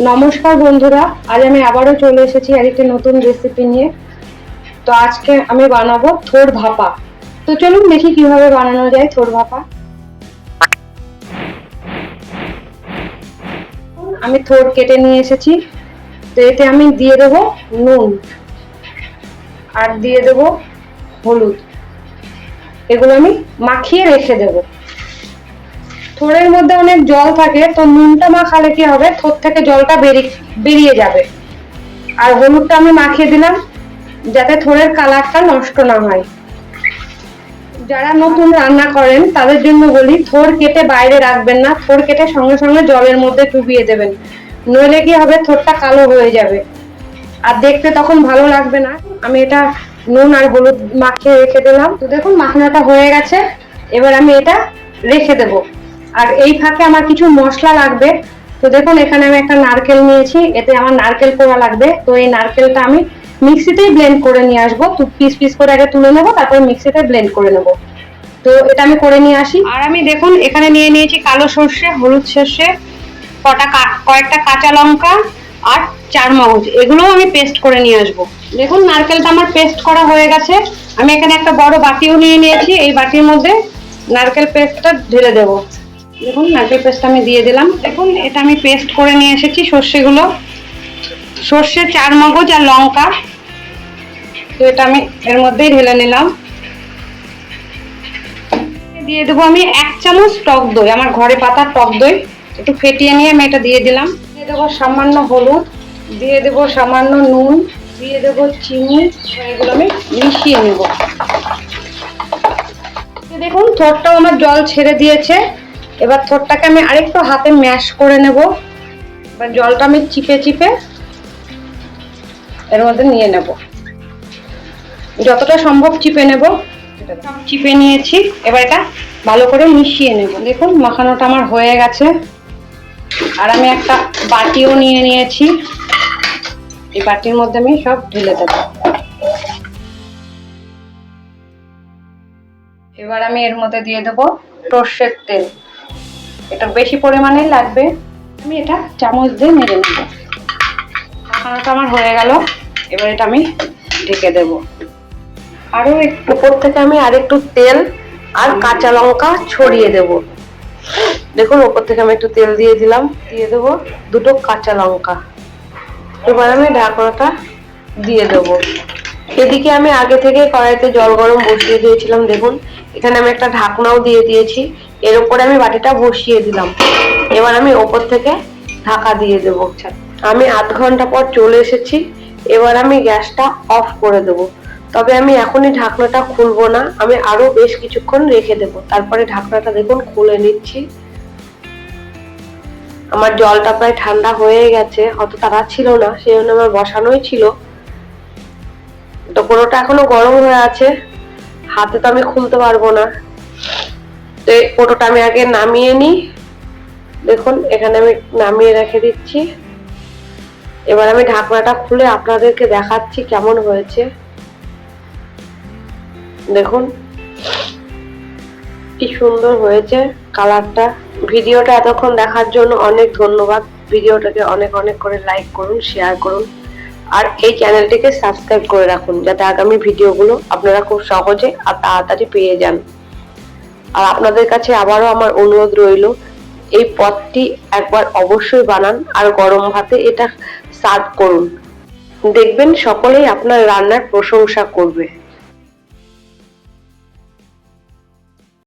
নমস্কার বন্ধুরা, আজ আমি আবারও চলে এসেছি আর আরেকটি নতুন রেসিপি নিয়ে। তো আজকে আমি বানাবো থোর ভাপা। তো চলুন দেখি কীভাবে বানানো যায় থোর ভাপা। আমি থোর কেটে নিয়ে এসেছি। তো এতে আমি দিয়ে দেবো নুন আর দিয়ে দেবো হলুদ। এগুলো আমি মাখিয়ে রেখে দেবো। থোড়ের মধ্যে অনেক জল থাকে, তো নুনটা মাখালে কি হবে? থোর থেকে জলটা বেরিয়ে বেরিয়ে যাবে। আর হলুদটা আমি মাখিয়ে দিলাম, যাতে থোড়ের কালারটা নষ্ট না হয়। যারা নতুন রান্না করেন, তাদের জন্য বলি থোর কেটে বাইরে রাখবেন না। থোর কেটে সঙ্গে সঙ্গে জলের মধ্যে ডুবিয়ে দেবেন। নইলে কি হবে? থোরটা কালো হয়ে যাবে। আর দেখতে তখন ভালো লাগবে না। আমি এটা নুন আর হলুদ মাখিয়ে রেখে দিলাম। তো দেখুন, মাখানোটা হয়ে গেছে। এবার আমি এটা রেখে দেবো। আর এই ফাঁকে আমার কিছু মশলা লাগবে। তো দেখুন, এখানে আমি একটা নারকেল নিয়েছি, এতে আমার নারকেল কোড়া লাগবে। তো এই নারকেলটা আমি মিক্সিতেই ব্লেন্ড করে নিয়ে আসব। পিস পিস করে আগে তুলে নেব, তারপর মিক্সিতে ব্লেন্ড করে নেব। তো এটা আমি করে নিয়ে আসি। আর আমি দেখুন, এখানে নিয়ে নিয়েছি কালো সর্ষে, হলুদ সর্ষে, কটা কয়েকটা কাঁচা লঙ্কা আর চার মগজ। এগুলোও আমি পেস্ট করে নিয়ে আসব। দেখুন, নারকেলটা আমার পেস্ট করা হয়ে গেছে। আমি এখানে একটা বড় বাটিও নিয়ে নিয়েছি। এই বাটির মধ্যে নারকেল পেস্টটা ঢেলে দেবো। দেখুন নারকেল পেস্ট আমি দিয়ে দিলাম। দেখুন, এটা আমি পেস্ট করে নিয়ে এসেছি সর্ষেগুলো। সর্ষে চার মগজ আর লঙ্কা। তো এটা আমি এর মধ্যেই ঢেলে নিলাম। দিয়ে দেবো আমি এক চামচ টক দই, আমার ঘরে পাতা টক দই। একটু ফেটিয়ে নিয়ে আমি এটা দিয়ে দিলাম। দিয়ে দেবো সামান্য হলুদ, দিয়ে দেবো সামান্য নুন, দিয়ে দেবো চিনি এগুলো আমি মিশিয়ে নেব। দেখুন, থোরটাও আমার জল ছেড়ে দিয়েছে। এবার থোরটাকে আমি আরেকটু হাতে ম্যাশ করে নেব। এবার জলটা আমি চিপে চিপে এর মধ্যে নিয়ে নেব। যতটা সম্ভব চিপে নেব। চিপে নিয়েছি। এবার এটা ভালো করে মিশিয়ে নেব। দেখুন, মাখানোটা আমার হয়ে গেছে। আর আমি একটা বাটিও নিয়ে নিয়েছি। এই বাটির মধ্যে আমি সব ঢেলে দেবো। এবার আমি এর মধ্যে দিয়ে দেবো সর্ষের তেল। এটা বেশি পরিমাণে লাগবে। আমি এটা চামচ দিয়ে মেরে নেব। মাখানোটা আমার হয়ে গেল। এবার এটা আমি ঢেকে দেব। আরও একটু উপর থেকে আমি আর একটু তেল আর কাঁচা লঙ্কা ছড়িয়ে দেব। দেখুন, উপর থেকে আমি একটু তেল দিয়ে দিলাম। দিয়ে দেবো দুটো কাঁচা লঙ্কা। এবার আমি ঢাকনাটা দিয়ে দেবো। এদিকে আমি আগে থেকে কড়াইতে জল গরম বসিয়ে দিয়েছিলাম, দেখুন। এখানে আমি একটা ঢাকনাও দিয়ে দিয়েছি। এর উপরে আমি বাটিটা বসিয়ে দিলাম। এবার আমি ওপর থেকে ঢাকা দিয়ে দেবো। আমি আধ ঘণ্টা পর চলে এসেছি। এবার আমি গ্যাসটা অফ করে দেব। তবে আমি এখনই ঢাকনাটা খুলবো না। আমি আরও বেশ কিছুক্ষণ রেখে দেব। তারপরে ঢাকনাটা দেখুন, খুলে নিচ্ছি। আমার জলটা প্রায় ঠান্ডা হয়ে গেছে, অত তাড়া ছিল না, সেই জন্য আমার বসানোই ছিল। তো কোনোটা এখনও গরম হয়ে আছে। হাতে তো আমি খুলতে পারব না। তো কোটোটা আমি আগে নামিয়ে নিই। দেখুন, এখানে আমি নামিয়ে রেখে দিচ্ছি। এবার আমি ঢাকনাটা খুলে আপনাদেরকে দেখাচ্ছি কেমন হয়েছে। দেখুন, কি সুন্দর হয়েছে কালারটা। ভিডিওটা এতক্ষণ দেখার জন্য অনেক ধন্যবাদ। ভিডিওটাকে অনেক অনেক করে লাইক করুন, শেয়ার করুন। আর এই চ্যানেলটিকে সাবস্ক্রাইব করে রাখুন, যাতে আগামী ভিডিওগুলো আপনারা খুব সহজে আর তাড়াতাড়ি পেয়ে যান। আর আপনাদের কাছে আবারও আমার অনুরোধ রইল, এই পদটি একবার অবশ্যই বানান আর গরম ভাতে এটা সার্ভ করুন। দেখবেন সকলেই আপনার রান্নার প্রশংসা করবে।